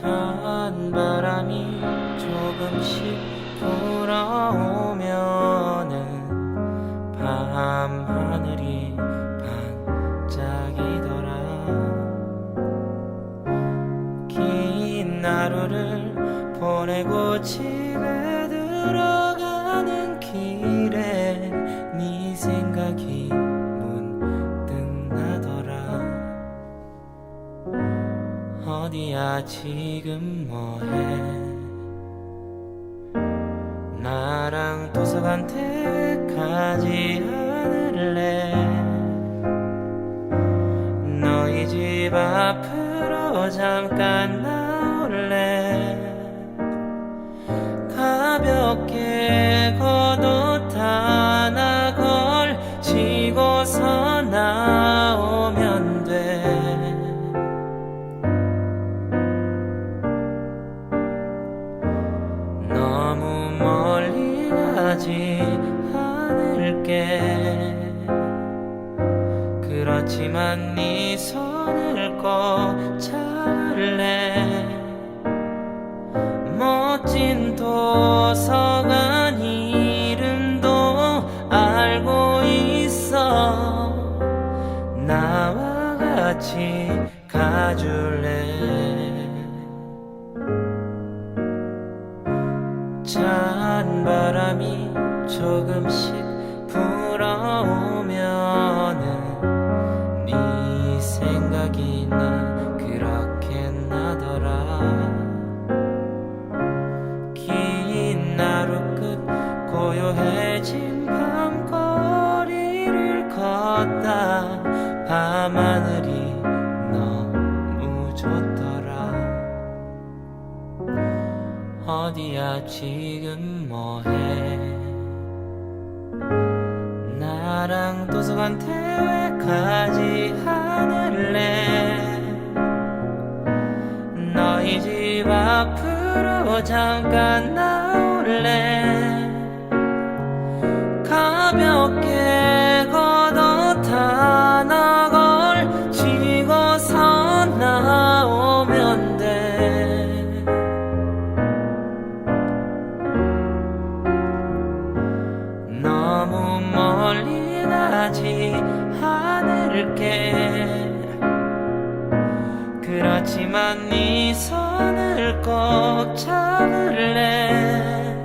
찬 바람이 조금씩 불어오면은 밤 하늘이 반짝이더라. 긴 하루를 보내고 집에 들어 어디야 지금 뭐해? 나랑 도서관 택하지 않을래? 너희 집 앞으로 잠깐 게 그렇지만 네 손을 꼭 잡을래. 멋진 도서관 이름도 알고 있어. 나와 같이 가줄래? 찬 바람이 조금씩 밤하늘이 너무 좋더라. 어디야 지금 뭐해? 나랑 도서관 태회가지 않을래? 너희 집 앞으로 잠깐 나올래 가지 않을게 그렇지만 네 손을 꼭 잡을래